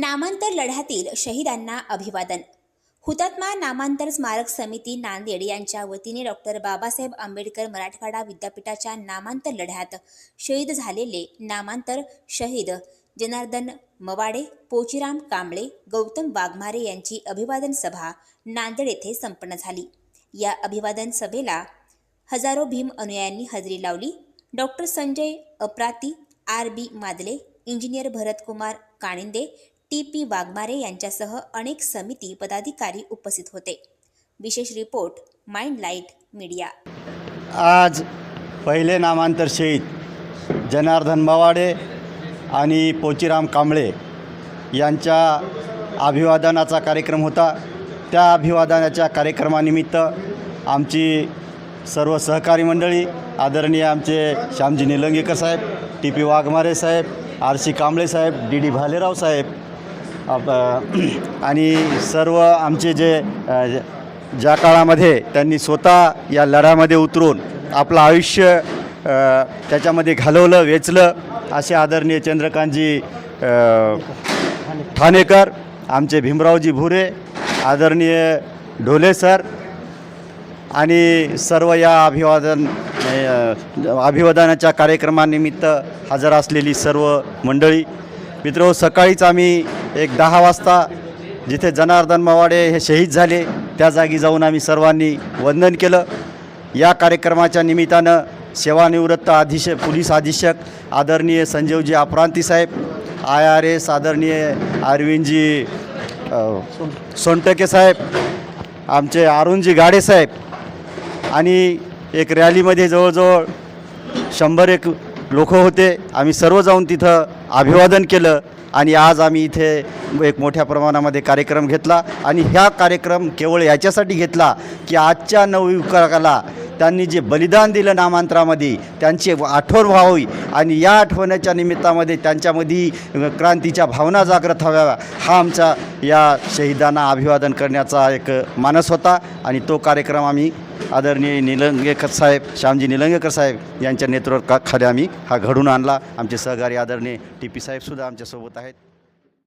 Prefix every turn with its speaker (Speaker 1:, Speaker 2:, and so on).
Speaker 1: नामांतर लढ्यातील शहीदांना अभिवादन. हुतात्मा नामांतर स्मारक समिती नांदेड यांच्या वतीने डॉक्टर बाबासाहेब आंबेडकर मराठवाडा विद्यापीठाच्या नामांतर लढ्यात शहीद झालेले नामांतर शहीद जनार्दन मवाडे पोचीराम कांबळे गौतम वाघमारे यांची अभिवादन सभा नांदेड येथे संपन्न झाली. या अभिवादन सभेला हजारो भीम अनुयायांनी हजेरी लावली. Doctor Sanjay Aprati R B Madle engineer Bharatkumar Kaninde T. P. Waghmare यांच्यासह अनेक समिती पदाधिकारी उपस्थित होते. विशेष रिपोर्ट माइंड लाइट मीडिया.
Speaker 2: आज पहिले नामांतर शहीद जनार्दन मवाडे आणि पोचीराम कांबळे यांच्या अभिवादनाचा कार्यक्रम होता. त्या अभिवादनाच्या कार्यक्रमानिमित्त आमची सर्व सहकारी मंडळी आदरणीय आमचे श्यामजी निलंगेकर साहेब टी. पी. वाघमारे साहेब आर. सी. कांबळे साहेब डी. डी. भालेराव साहेब आणि सर्व आमचे जे ज्या काळामध्ये त्यांनी स्वतः या लढ्यामध्ये उतरून आपलं आयुष्य त्याच्यामध्ये घालवलं वेचलं असे आदरणीय चंद्रकांतजी ठाणेकर आमचे भीमरावजी भुरे आदरणीय ढोले सर आणि सर्व या अभिवादन अभिवादनाच्या कार्यक्रमानिमित्त हजर असलेली सर्व मंडळी. मित्र सकाळीच आम्ही एक दहा वाजता जिथे जनार्दन मवाडे हे शहीद झाले त्या जागी जाऊन आम्ही सर्वांनी वंदन केलं. या कार्यक्रमाच्या निमित्तानं सेवानिवृत्त अधीक्षक पोलीस अधीक्षक आदरणीय संजीवजी आप्रांती साहेब आय आर एस आदरणीय अरविंदजी सोनटके साहेब आमचे अरुणजी गाडे साहेब आणि एक रॅलीमध्ये जवळजवळ शंभर एक लोक होते. आम्ही सर्व जाऊन तिथं अभिवादन केलं आणि आज आम्ही इथे एक मोठ्या प्रमाणामध्ये कार्यक्रम घेतला आणि ह्या कार्यक्रम केवळ याच्यासाठी घेतला की आजच्या नवयुवकाला त्यांनी जे बलिदान दिलं नामांतरामध्ये त्यांची आठवण व्हावी आणि या आठवण्याच्या निमित्तामध्ये त्यांच्यामध्ये क्रांतीच्या भावना जागृत व्हाव्या हा आमचा या शहीदांना अभिवादन करण्याचा एक मानस होता आणि तो कार्यक्रम आम्ही आदरणीय निलंगेकर साहेब श्यामजी निलंगेकर साहेब यांच्या नेतृत्वाखाली आम्ही हा घडून आणला. आमचे सहकारी आदरणीय टी पी साहेबसुद्धा आमच्यासोबत आहेत.